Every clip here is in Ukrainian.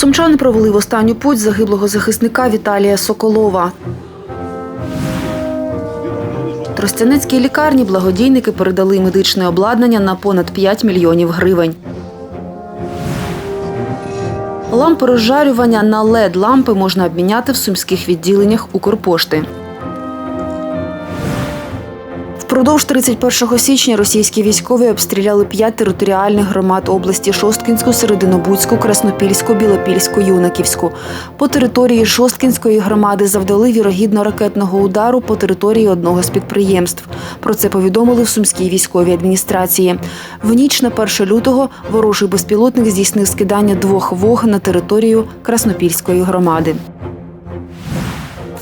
Сумчани провели в останню путь загиблого захисника Віталія Соколова. Тростянецькій лікарні благодійники передали медичне обладнання на понад 5 мільйонів гривень. Лампи розжарювання на led лампи можна обміняти в сумських відділеннях Укрпошти. Впродовж 31 січня російські військові обстріляли п'ять територіальних громад області Шосткінську, Серединобудську, Краснопільську, Білопільську, Юнаківську. По території Шосткінської громади завдали вірогідно ракетного удару по території одного з підприємств. Про це повідомили в Сумській військовій адміністрації. В ніч на 1 лютого ворожий безпілотник здійснив скидання двох вог на територію Краснопільської громади.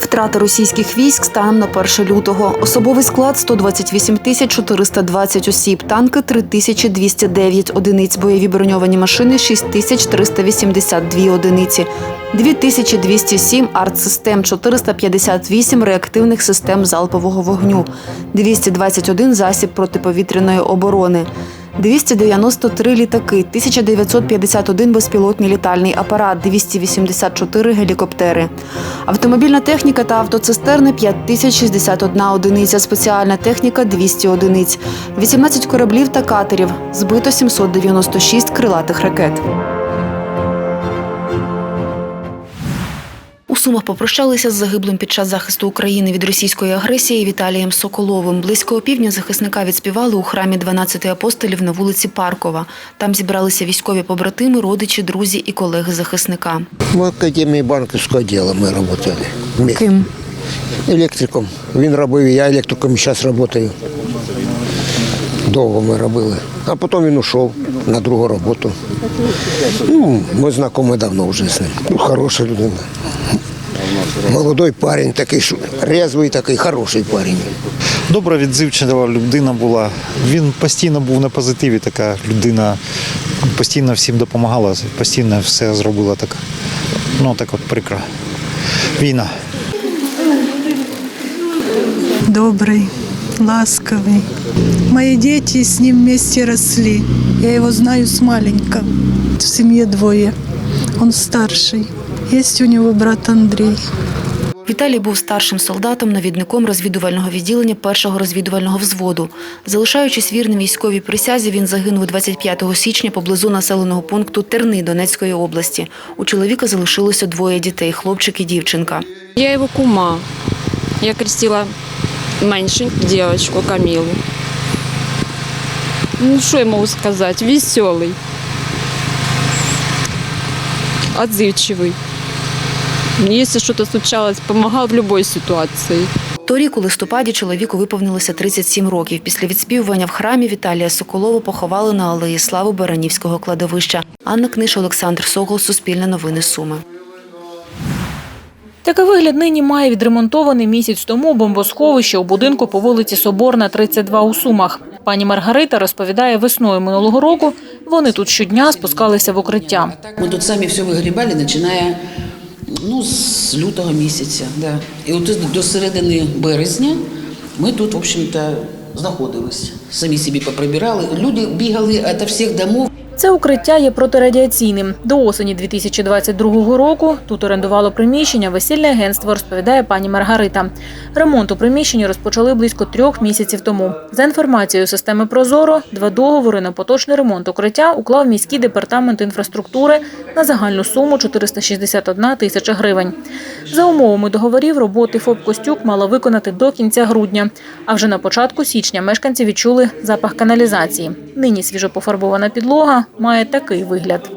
Втрати російських військ станом на 1 лютого. Особовий склад 128 тисяч 420 осіб, танки 3209 одиниць, бойові броньовані машини 6 тисяч 382 одиниці, 2207 артсистем, 458 реактивних систем залпового вогню, 221 засіб протиповітряної оборони. 293 літаки, 1951 безпілотний літальний апарат, 284 гелікоптери. Автомобільна техніка та автоцистерни 5061 одиниця, спеціальна техніка 200 одиниць, 18 кораблів та катерів, збито 796 крилатих ракет. Сумах попрощалися з загиблим під час захисту України від російської агресії Віталієм Соколовим. Близько опівдня захисника відспівали у храмі 12 апостолів на вулиці Паркова. Там зібралися військові побратими, родичі, друзі і колеги захисника. В Академії банківського діла ми працювали. Ким? Електриком. Він робив, я електриком зараз працюю. Довго ми робили. А потім він ушов на другу роботу. Ну, ми знайомі давно вже з ним. Ну, хороша людина. Молодой парень, такий резвий, такий хороший парень. Добра, відзивчива людина була. Він постійно був на позитиві, така людина постійно всім допомагала, постійно все зробила так. Ну так от прикро. Війна. добрый, ласковый. Мои дети с ним вместе росли. Я его знаю с маленького. В семье двое. Он старший. Есть у него брат Андрей. Віталій був старшим солдатом, навідником розвідувального відділення першого розвідувального взводу. Залишаючись вірним військовій присязі, він загинув 25 січня поблизу населеного пункту Терни Донецької області. У чоловіка залишилося двоє дітей хлопчик і дівчинка. Я его кума. Я крестила меньшенькую девочку Камилу. Ну, что я могу сказать? Веселый. Отзывчивый. Если что-то случалось, помогал в любой ситуации. Торік у листопаді чоловіку виповнилося 37 років. Після відспівування в храмі Віталія Соколова поховали на алеї Слави Баранівського кладовища. Анна Книш, Олександр Сокол, Суспільне новини Суми. Такий вигляд нині має відремонтований місяць тому бомбосховище у будинку по вулиці Соборна, 32 у Сумах. Пані Маргарита розповідає, весною минулого року вони тут щодня спускалися в укриття. Ми тут самі все вигрібали, починає ну, з лютого місяця. Да. І от до середини березня ми тут, в общем-то, знаходились. Самі собі поприбирали. Люди бігали від всіх домов. Це укриття є протирадіаційним. До осені 2022 року тут орендувало приміщення весільне агентство, розповідає пані Маргарита. Ремонт у приміщенні розпочали близько трьох місяців тому. За інформацією системи Прозоро, два договори на поточний ремонт укриття уклав міський департамент інфраструктури на загальну суму 461 тисяча гривень. За умовами договорів роботи ФОП Костюк мала виконати до кінця грудня. А вже на початку січня мешканці відчули запах каналізації. Нині свіжопофарбована підлога має такий вигляд.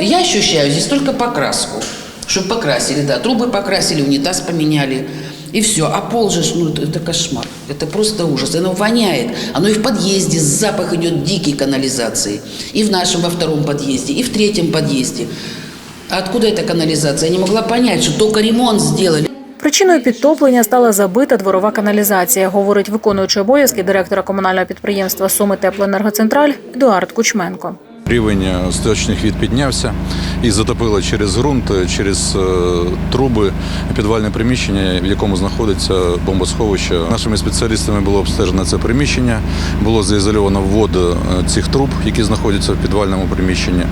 Я ощущаю здесь только покраску. Чтобы покрасили, да, трубы покрасили, унитаз поменяли. И все. А пол же, ж, ну, это, это кошмар. Это просто ужас. Оно воняет. Оно и в подъезде, запах идет дикий канализации. И в нашем во втором подъезде, и в третьем подъезде. А откуда эта канализация? Я не могла понять, что только ремонт сделали. Причиною підтоплення стала забита дворова каналізація, говорить виконуючий обов'язки директора комунального підприємства Суми Теплоенергоцентраль Едуард Кучменко. Рівень сточних від піднявся. І затопило через ґрунт, через е, труби підвальне приміщення, в якому знаходиться бомбосховище. Нашими спеціалістами було обстежено це приміщення, було заізольовано ввод е, цих труб, які знаходяться в підвальному приміщенні.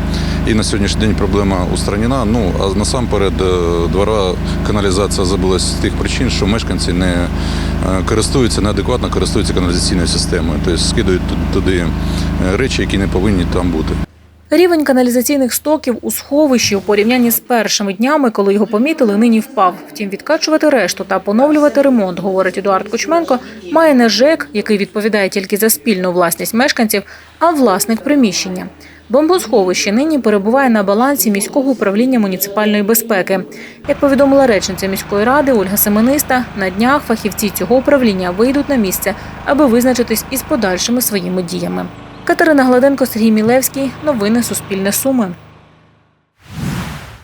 І на сьогоднішній день проблема устранена. Ну а насамперед е, двора каналізація забулась з тих причин, що мешканці не користуються неадекватно користуються каналізаційною системою, тобто скидують туди речі, які не повинні там бути. Рівень каналізаційних стоків у сховищі у порівнянні з першими днями, коли його помітили, нині впав. Втім, відкачувати решту та поновлювати ремонт, говорить Едуард Кучменко, має не ЖЕК, який відповідає тільки за спільну власність мешканців, а власник приміщення. Бомбосховище нині перебуває на балансі міського управління муніципальної безпеки. Як повідомила речниця міської ради Ольга Семениста, на днях фахівці цього управління вийдуть на місце, аби визначитись із подальшими своїми діями. Катерина Гладенко, Сергій Мілевський. Новини Суспільне Суми.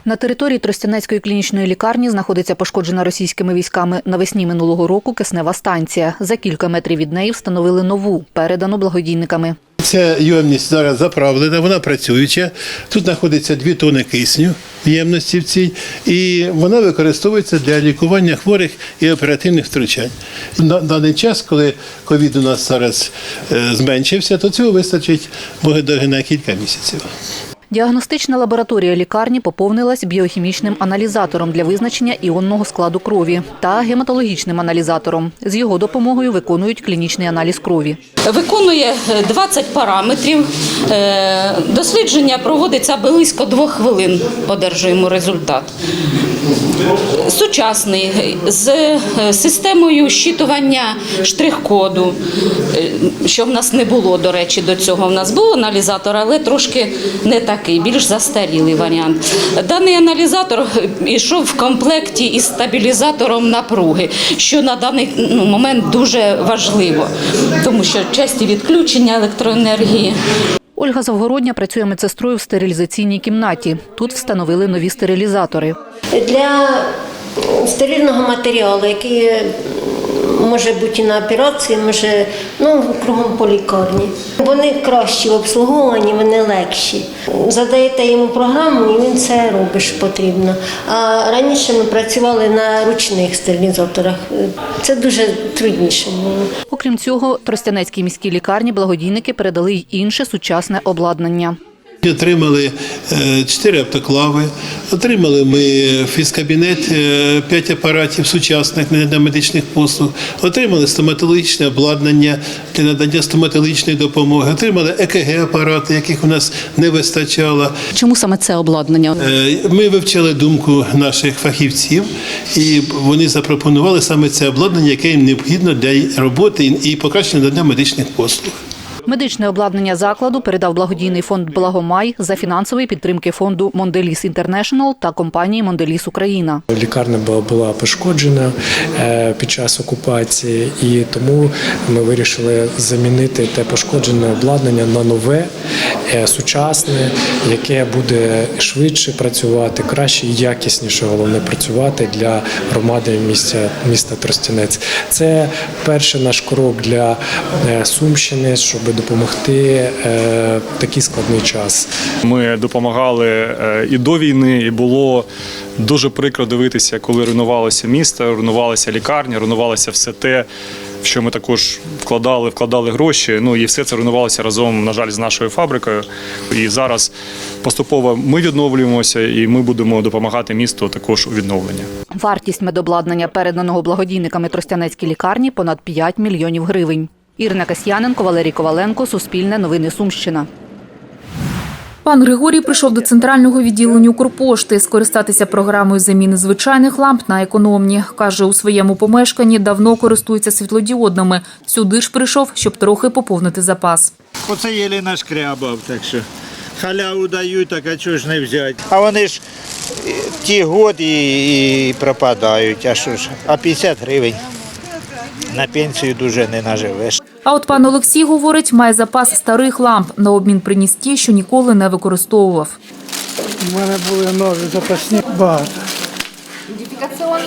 На території Тростянецької клінічної лікарні знаходиться пошкоджена російськими військами навесні минулого року киснева станція. За кілька метрів від неї встановили нову, передану благодійниками. Ця ємність зараз заправлена, вона працююча. Тут знаходиться 2 тони кисню в ємності в цій, і вона використовується для лікування хворих і оперативних втручань. На даний час, коли ковід у нас зараз е, зменшився, то цього вистачить навіть на кілька місяців. Діагностична лабораторія лікарні поповнилась біохімічним аналізатором для визначення іонного складу крові та гематологічним аналізатором. З його допомогою виконують клінічний аналіз крові. Виконує е, 20 параметрів. Е, Дослідження проводиться близько двох хвилин. Одержуємо результат. Сучасний з е, системою щитування штрих-коду, е, що в нас не було, до речі, до цього. В нас був аналізатор, але трошки не такий, більш застарілий варіант. Даний аналізатор йшов в комплекті із стабілізатором напруги, що на даний ну, момент дуже важливо, тому що часті відключення електроенергії. Ольга Завгородня працює медсестрою в стерилізаційній кімнаті. Тут встановили нові стерилізатори. Для стерильного матеріалу, який може бути і на операції, може ну, кругом по лікарні. Вони кращі в обслуговуванні, вони легші. Задаєте йому програму, і він це робить, потрібно. А раніше ми працювали на ручних стерилізаторах. Це дуже трудніше було. Окрім цього, Тростянецькій міській лікарні благодійники передали й інше сучасне обладнання. Отримали е, чотири автоклави, отримали ми фізкабінет, е, п'ять апаратів сучасних для медичних послуг, отримали стоматологічне обладнання для надання стоматологічної допомоги, отримали ЕКГ-апарати, яких у нас не вистачало. Чому саме це обладнання? Е, Ми вивчали думку наших фахівців, і вони запропонували саме це обладнання, яке їм необхідно для роботи і покращення надання медичних послуг. Медичне обладнання закладу передав благодійний фонд Благомай за фінансової підтримки фонду Монделіс Інтернешнл та компанії Монделіс Україна. Лікарня була, пошкоджена е, під час окупації, і тому ми вирішили замінити те пошкоджене обладнання на нове, е, сучасне, яке буде швидше працювати, краще і якісніше головне працювати для громади міста, міста Тростянець. Це перший наш крок для е, Сумщини, щоб допомогти е, в такий складний час. Ми допомагали е, і до війни, і було дуже прикро дивитися, коли руйнувалося місто, руйнувалася лікарня, руйнувалося все те, в що ми також вкладали, вкладали гроші. Ну і все це руйнувалося разом, на жаль, з нашою фабрикою. І зараз поступово ми відновлюємося, і ми будемо допомагати місту також у відновленні. Вартість медобладнання, переданого благодійниками Тростянецькій лікарні, понад 5 мільйонів гривень. Ірина Касьяненко, Валерій Коваленко, Суспільне новини Сумщина. Пан Григорій прийшов до центрального відділення Укрпошти скористатися програмою заміни звичайних ламп на економні. Каже, у своєму помешканні давно користується світлодіодними. Сюди ж прийшов, щоб трохи поповнити запас. Оце єлі нашкрябав, так що халяву дають, так а чого ж не взяти? А вони ж е, ті год і, і пропадають, а що ж, а 50 гривень на пенсію дуже не наживеш. А от пан Олексій говорить, має запас старих ламп на обмін приніс ті, що ніколи не використовував. У мене були нові запасні багато.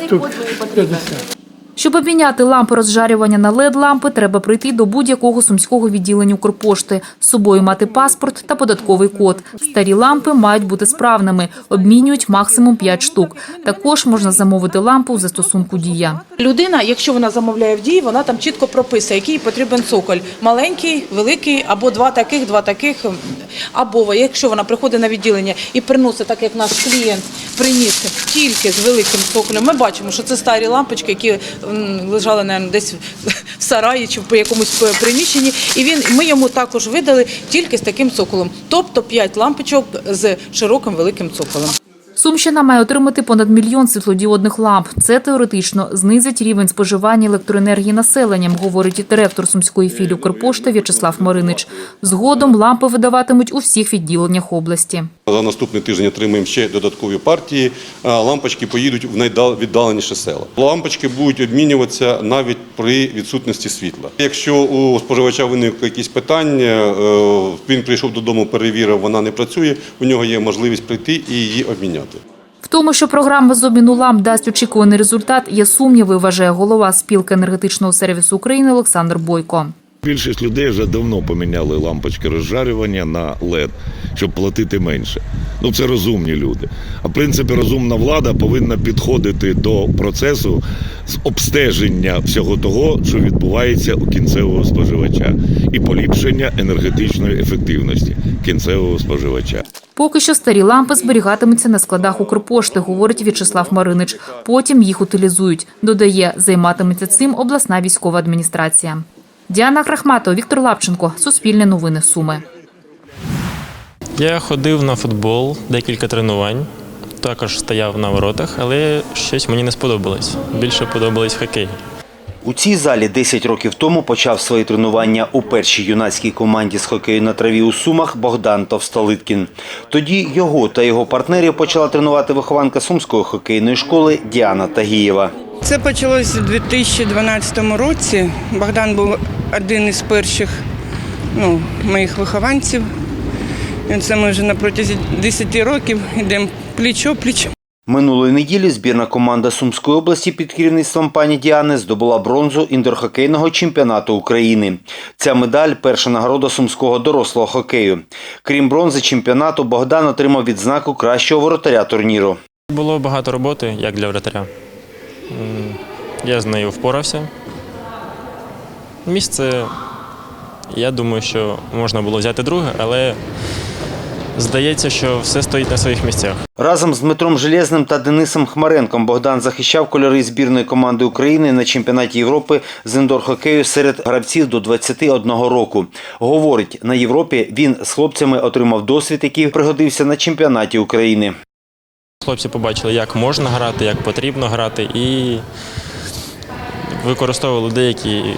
Штук 50. Щоб обміняти лампи розжарювання на LED-лампи, треба прийти до будь-якого сумського відділення Укрпошти, з собою мати паспорт та податковий код. Старі лампи мають бути справними, обмінюють максимум 5 штук. Також можна замовити лампу в застосунку «Дія». Людина, якщо вона замовляє в дії, вона там чітко прописує, який потрібен цоколь. Маленький, великий, або два таких, два таких. Або якщо вона приходить на відділення і приносить, так як наш клієнт приніс тільки з великим цоколем, ми бачимо, що це старі лампочки, які лежали наверное, десь в сараї чи в якомусь приміщенні. І він ми йому також видали тільки з таким цоколом, тобто 5 лампочок з широким великим цоколем. Сумщина має отримати понад мільйон світлодіодних ламп. Це теоретично знизить рівень споживання електроенергії населенням, говорить директор сумської філії Укрпошти В'ячеслав Маринич. Згодом лампи видаватимуть у всіх відділеннях області. За наступний тиждень отримаємо ще додаткові партії. Лампочки поїдуть в найвіддаленіші села. Лампочки будуть обмінюватися навіть при відсутності світла. Якщо у споживача виникли якісь питання, е, він прийшов додому, перевірив, вона не працює. У нього є можливість прийти і її обміняти. Тому, що програма з обміну ламп дасть очікуваний результат, є сумніви, вважає голова спілки енергетичного сервісу України Олександр Бойко. Більшість людей вже давно поміняли лампочки розжарювання на LED, щоб платити менше. Ну це розумні люди. А в принципі, розумна влада повинна підходити до процесу з обстеження всього того, що відбувається у кінцевого споживача, і поліпшення енергетичної ефективності кінцевого споживача. Поки що старі лампи зберігатимуться на складах Укрпошти, говорить В'ячеслав Маринич. Потім їх утилізують. Додає, займатиметься цим обласна військова адміністрація. Діана Крахматова, Віктор Лапченко. Суспільне новини Суми. Я ходив на футбол, декілька тренувань. Також стояв на воротах, але щось мені не сподобалось. Більше подобалось хокей. У цій залі 10 років тому почав свої тренування у першій юнацькій команді з хокею на траві у Сумах Богдан Товстолиткін. Тоді його та його партнерів почала тренувати вихованка Сумської хокейної школи Діана Тагієва. Це почалось у 2012 році. Богдан був один із перших ну, моїх вихованців. І це ми вже на протязі 10 років йдемо пліч-о-пліч. Минулої неділі збірна команда Сумської області під керівництвом пані Діани здобула бронзу індорхокейного чемпіонату України. Ця медаль перша нагорода сумського дорослого хокею. Крім бронзи чемпіонату, Богдан отримав відзнаку кращого воротаря турніру. Було багато роботи, як для вратаря. Я з нею впорався. Місце, я думаю, що можна було взяти друге, але здається, що все стоїть на своїх місцях. Разом з Дмитром Железним та Денисом Хмаренком Богдан захищав кольори збірної команди України на чемпіонаті Європи з індор-хокею серед гравців до 21 року. Говорить, на Європі він з хлопцями отримав досвід, який пригодився на чемпіонаті України. Хлопці побачили, як можна грати, як потрібно грати, і використовували деякі е,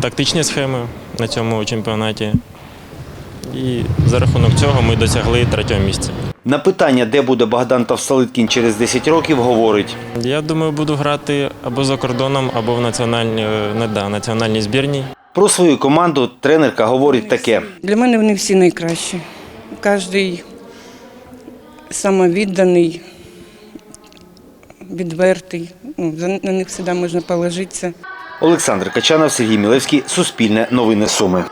тактичні схеми на цьому чемпіонаті. І за рахунок цього ми досягли третього місця. На питання, де буде Богдан Товстолиткін через 10 років, говорить. Я думаю, буду грати або за кордоном, або в національній, е, не, да, національній збірній. Про свою команду тренерка говорить таке. Для мене вони всі найкращі. Кожен самовідданий, відвертий. Ну, на них завжди можна положитися. Олександр Качанов, Сергій Мілевський, Суспільне новини Суми.